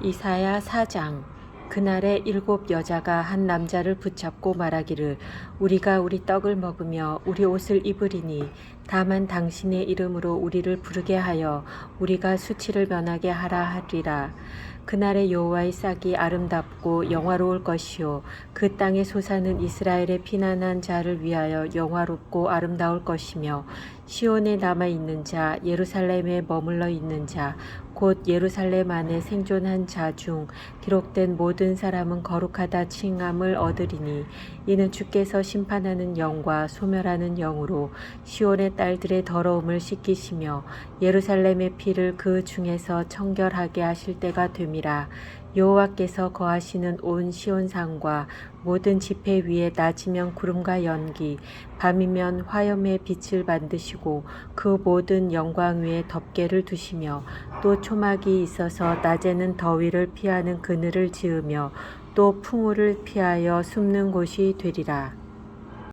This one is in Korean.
이사야 4장 그날에 일곱 여자가 한 남자를 붙잡고 말하기를 우리가 우리 떡을 먹으며 우리 옷을 입으리니 다만 당신의 이름으로 우리를 부르게 하여 우리가 수치를 면하게 하라 하리라 그날에 여호와의 싹이 아름답고 영화로울 것이요. 그 땅에 솟아는 이스라엘의 피난한 자를 위하여 영화롭고 아름다울 것이며 시온에 남아 있는 자 예루살렘에 머물러 있는 자 곧 예루살렘 안에 생존한 자 중 기록된 모든 사람은 거룩하다 칭함을 얻으리니 이는 주께서 심판하는 영과 소멸하는 영으로 시온의 딸들의 더러움을 씻기시며 예루살렘의 피를 그 중에서 청결하게 하실 때가 됨이라 여호와께서 거하시는 온 시온산과 모든 지폐 위에 낮이면 구름과 연기 밤이면 화염의 빛을 만드시고 그 모든 영광 위에 덮개를 두시며 또 초막이 있어서 낮에는 더위를 피하는 그늘을 지으며 또 풍우를 피하여 숨는 곳이 되리라.